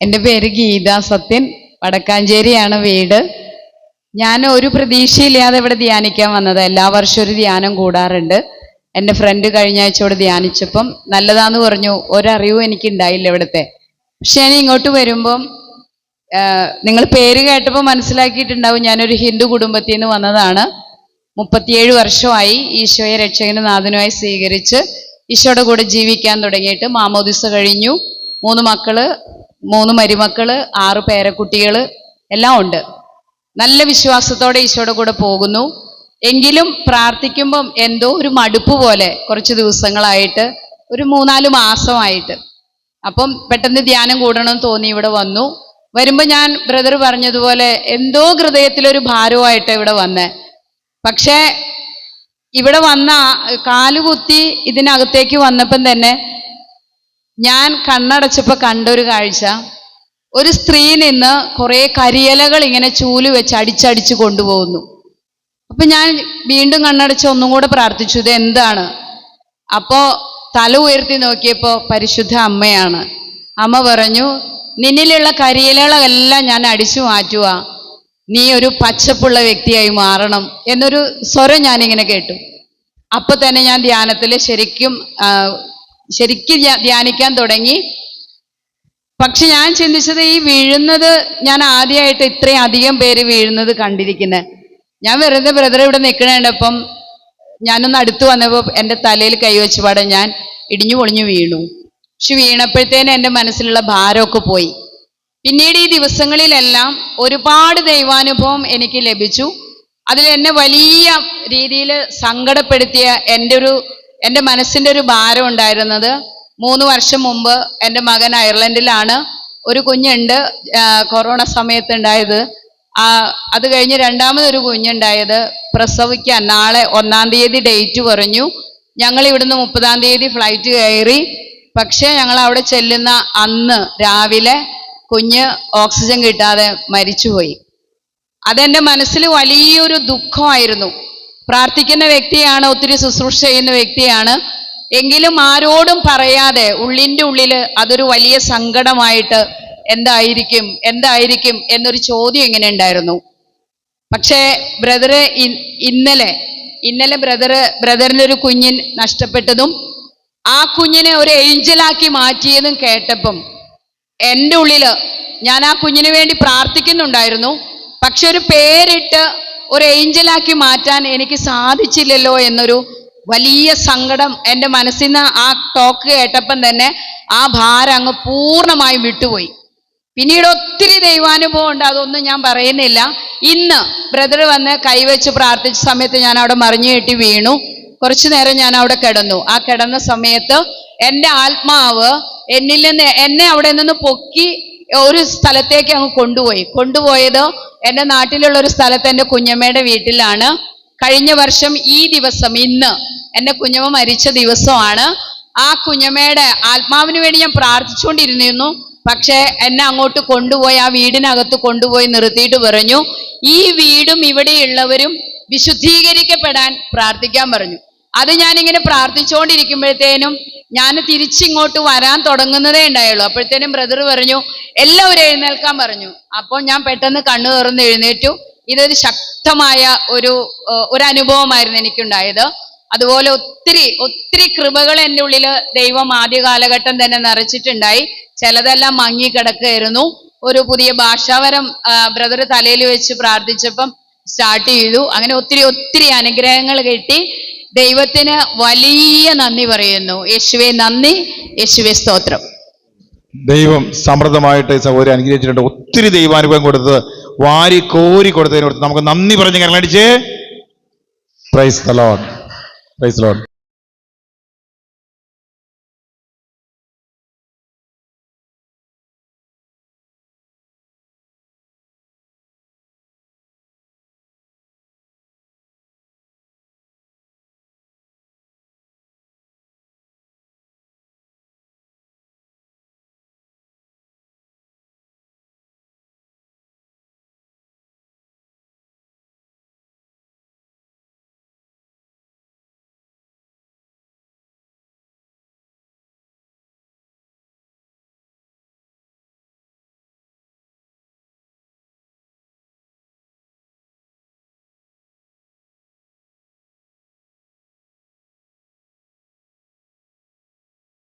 എന്റെ പേര് ഗീത സത്യൻ. വടക്കാഞ്ചേരിയാണ് വീട്. ഞാൻ ഒരു പ്രതീക്ഷയില്ലാതെ ഇവിടെ ധ്യാനിക്കാൻ വന്നത്. എല്ലാ വർഷവും ഒരു ധ്യാനം കൂടാറുണ്ട്. എന്റെ ഫ്രണ്ട് കഴിഞ്ഞ ആഴ്ച ഇവിടെ ധ്യാനിച്ചപ്പം നല്ലതാന്ന് പറഞ്ഞു. ഒരറിവും എനിക്ക് ഉണ്ടായില്ല ഇവിടുത്തെ. പക്ഷെ ഞാൻ ഇങ്ങോട്ട് വരുമ്പം നിങ്ങൾ പേര് കേട്ടപ്പോൾ മനസ്സിലാക്കിയിട്ടുണ്ടാവും ഞാനൊരു ഹിന്ദു കുടുംബത്തിൽ നിന്ന് വന്നതാണ്. മുപ്പത്തിയേഴ് വർഷമായി ഈശോയെ രക്ഷകന് നാഥനുമായി സ്വീകരിച്ച് ഈശോയുടെ കൂടെ ജീവിക്കാൻ തുടങ്ങിയിട്ട് മാമോദിസ കഴിഞ്ഞു. മൂന്ന് മക്കൾ മൂന്ന് മരുമക്കൾ ആറ് പേരക്കുട്ടികൾ എല്ലാം ഉണ്ട്. നല്ല വിശ്വാസത്തോടെ ഈശോയുടെ കൂടെ പോകുന്നു. എങ്കിലും പ്രാർത്ഥിക്കുമ്പം എന്തോ ഒരു മടുപ്പ് പോലെ കുറച്ച് ദിവസങ്ങളായിട്ട് ഒരു മൂന്നാൽ മാസമായിട്ട്. അപ്പം പെട്ടെന്ന് ധ്യാനം കൂടണം തോന്നി ഇവിടെ വന്നു. വരുമ്പോൾ ഞാൻ ബ്രദർ പറഞ്ഞതുപോലെ എന്തോ ഹൃദയത്തിലൊരു ഭാരമായിട്ട് ഇവിടെ വന്നേ. പക്ഷേ ഇവിടെ വന്ന കാലുകുത്തി ഇതിനകത്തേക്ക് വന്നപ്പം തന്നെ ഞാൻ കണ്ണടച്ചപ്പോൾ കണ്ടൊരു കാഴ്ച. ഒരു സ്ത്രീ നിന്ന് കുറേ കരിയലകൾ ഇങ്ങനെ ചൂൽ വെച്ച് അടിച്ചടിച്ച് കൊണ്ടുപോകുന്നു. അപ്പൊ ഞാൻ വീണ്ടും കണ്ണടച്ച് ഒന്നും കൂടെ പ്രാർത്ഥിച്ചു ഇത് എന്താണ്? അപ്പോ തല ഉയർത്തി നോക്കിയപ്പോൾ പരിശുദ്ധ അമ്മയാണ്. അമ്മ പറഞ്ഞു നിന്നിലുള്ള കരിയലകളെല്ലാം ഞാൻ അടിച്ചു മാറ്റുക നീ ഒരു പച്ചപ്പുള്ള വ്യക്തിയായി മാറണം എന്നൊരു സ്വരം ഞാനിങ്ങനെ കേട്ടു. അപ്പൊ തന്നെ ഞാൻ ധ്യാനത്തിൽ ശരിക്കും ശരിക്കും ധ്യാനിക്കാൻ തുടങ്ങി. പക്ഷെ ഞാൻ ചിന്തിച്ചത് ഈ വീഴുന്നത് ഞാൻ ആദ്യമായിട്ട് ഇത്രയും അധികം പേര് വീഴുന്നത് കണ്ടിരിക്കുന്നത് ഞാൻ വെറുതെ ബ്രദർ ഇവിടെ നിൽക്കണേണ്ടപ്പം ഞാനൊന്ന് അടുത്ത് വന്നപ്പോൾ എന്റെ തലയിൽ കൈവച്ച് പാടെ ഞാൻ ഇടിഞ്ഞു പൊളിഞ്ഞു വീണു. പക്ഷെ വീണപ്പോഴത്തേനും എന്റെ മനസ്സിലുള്ള ഭാരമൊക്കെ പോയി. പിന്നീട് ഈ ദിവസങ്ങളിലെല്ലാം ഒരുപാട് ദൈവാനുഭവം എനിക്ക് ലഭിച്ചു. അതിൽ എന്നെ വലിയ രീതിയിൽ സങ്കടപ്പെടുത്തിയ എന്റെ ഒരു എന്റെ മനസ്സിന്റെ ഒരു ഭാരം ഉണ്ടായിരുന്നത് മൂന്ന് വർഷം മുമ്പ് എന്റെ മകൻ അയർലൻഡിലാണ്. ഒരു കുഞ്ഞുണ്ട് കൊറോണ സമയത്ത് ഉണ്ടായത്. അത് കഴിഞ്ഞ് രണ്ടാമതൊരു കുഞ്ഞുണ്ടായത് പ്രസവിക്കാൻ നാളെ ഒന്നാം തീയതി ഡേറ്റ് പറഞ്ഞു ഞങ്ങൾ ഇവിടുന്ന് മുപ്പതാം തീയതി ഫ്ലൈറ്റ് കയറി. പക്ഷേ ഞങ്ങൾ അവിടെ ചെല്ലുന്ന അന്ന് രാവിലെ കുഞ്ഞ് ഓക്സിജൻ കിട്ടാതെ മരിച്ചുപോയി. അതെന്റെ മനസ്സിൽ വലിയൊരു ദുഃഖമായിരുന്നു. പ്രാർത്ഥിക്കുന്ന വ്യക്തിയാണ് ഒത്തിരി ശുശ്രൂഷ ചെയ്യുന്ന വ്യക്തിയാണ്. എങ്കിലും ആരോടും പറയാതെ ഉള്ളിന്റെ ഉള്ളിൽ അതൊരു വലിയ സങ്കടമായിട്ട് എന്തായിരിക്കും എന്തായിരിക്കും എന്നൊരു ചോദ്യം എങ്ങനെ ഉണ്ടായിരുന്നു. പക്ഷേ ബ്രദറ് ഇന്നലെ ഇന്നലെ ബ്രദറ് ബ്രദറിന്റെ ഒരു കുഞ്ഞിൻ നഷ്ടപ്പെട്ടതും ആ കുഞ്ഞിനെ ഒരു ഏഞ്ചലാക്കി മാറ്റിയതും കേട്ടപ്പം എന്റെ ഉള്ളിൽ ഞാൻ ആ കുഞ്ഞിന് വേണ്ടി പ്രാർത്ഥിക്കുന്നുണ്ടായിരുന്നു. പക്ഷെ ഒരു പേരിട്ട് ഒരു ഏഞ്ചലാക്കി മാറ്റാൻ എനിക്ക് സാധിച്ചില്ലല്ലോ എന്നൊരു വലിയ സങ്കടം എന്റെ മനസ്സിൽ നിന്ന് ആ ടോക്ക് കേട്ടപ്പം തന്നെ ആ ഭാരം അങ്ങ് പൂർണമായും വിട്ടുപോയി. പിന്നീട് ഒത്തിരി ദൈവാനുഭവം ഉണ്ട് അതൊന്നും ഞാൻ പറയുന്നില്ല. ഇന്ന് ബ്രദർ വന്ന് കൈവച്ച് പ്രാർത്ഥിച്ച സമയത്ത് ഞാൻ അവിടെ മറിഞ്ഞു കെട്ടി വീണു. കുറച്ചു നേരം ഞാൻ അവിടെ കിടന്നു. ആ കിടന്ന സമയത്ത് എന്റെ ആത്മാവ് എന്നിൽ നിന്ന് എന്നെ അവിടെ നിന്ന് പൊക്കി ഒരു സ്ഥലത്തേക്ക് അങ്ങ് കൊണ്ടുപോയി. കൊണ്ടുപോയത് എന്റെ നാട്ടിലുള്ള ഒരു സ്ഥലത്ത് എന്റെ കുഞ്ഞമ്മയുടെ വീട്ടിലാണ്. കഴിഞ്ഞ വർഷം ഈ ദിവസം ഇന്ന് എന്റെ കുഞ്ഞമ്മ മരിച്ച ദിവസമാണ്. ആ കുഞ്ഞമ്മയുടെ ആത്മാവിന് വേണ്ടി ഞാൻ പ്രാർത്ഥിച്ചുകൊണ്ടിരുന്നിരുന്നു. പക്ഷേ എന്നെ അങ്ങോട്ട് കൊണ്ടുപോയി ആ വീടിനകത്ത് കൊണ്ടുപോയി നിർത്തിയിട്ട് പറഞ്ഞു. ഈ വീടും ഇവിടെയുള്ളവരും വിശുദ്ധീകരിക്കപ്പെടാൻ പ്രാർത്ഥിക്കാൻ പറഞ്ഞു. അത് ഞാനിങ്ങനെ പ്രാർത്ഥിച്ചുകൊണ്ടിരിക്കുമ്പോഴത്തേനും ഞാൻ തിരിച്ചിങ്ങോട്ട് വരാൻ തുടങ്ങുന്നതേ ഉണ്ടായുള്ളൂ. അപ്പോഴത്തേനും ബ്രദർ പറഞ്ഞു എല്ലാവരും എഴുന്നേൽക്കാൻ പറഞ്ഞു. അപ്പോൾ ഞാൻ പെട്ടെന്ന് കണ്ണു തുറന്ന് എഴുന്നേറ്റു. ഇതൊരു ശക്തമായ ഒരു ഒരു അനുഭവമായിരുന്നു എനിക്കുണ്ടായത്. അതുപോലെ ഒത്തിരി ഒത്തിരി കൃപകൾ എന്റെ ഉള്ളിൽ ദൈവം ആദ്യ കാലഘട്ടം തന്നെ നിറച്ചിട്ടുണ്ടായി. ചിലതെല്ലാം മങ്ങി കിടക്കുകയായിരുന്നു ഒരു പുതിയ ഭാഷാവരം ബ്രദർ തലയിൽ വെച്ച് പ്രാർത്ഥിച്ചപ്പം സ്റ്റാർട്ട് ചെയ്തു. അങ്ങനെ ഒത്തിരി ഒത്തിരി അനുഗ്രഹങ്ങൾ കിട്ടി. ദൈവത്തിന് വലിയ നന്ദി പറയുന്നു. യേശുവെ നന്ദി. യേശുവെ സ്തോത്രം. ദൈവം സമൃദ്ധമായിട്ട് സഹോദരി അനുഗ്രഹിച്ചിട്ടുണ്ട്. ഒത്തിരി ദൈവാനുഭവം കൊടുത്തത് വാരി കോരി കൊടുത്തതിനോട് നമുക്ക് നന്ദി പറഞ്ഞ് കരളടിച്ച് പ്രൈസ് ലോഡ് പ്രൈസ് ലോഡ്